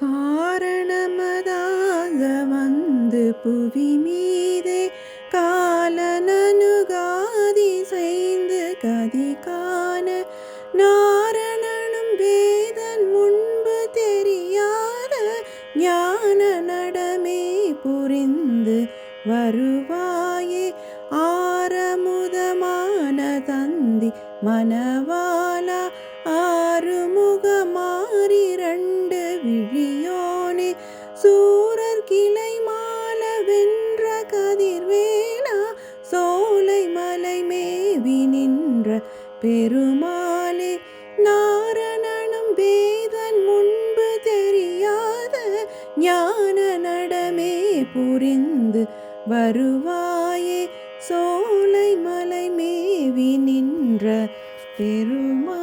காரணமதாக வந்து புவி மீதே காலனனுகாதி செய்து கதி காண நாரணனும் வேதன் முன்பு தெரியாத ஞான நடமே புரிந்து வருவாயே. ஆரமுதமான தந்தி மனவாலா ஆறுமுகமாறிரண்டு சூரர் கிளை மால வென்ற கதிர்வேலா சோலை மலை மேவி நின்ற பெருமாளே நாரணனும் வேதன் முன்பு தெரியாத ஞான நடமே புரிந்து வருவாயே சோலை மலை மேவி நின்ற பெருமா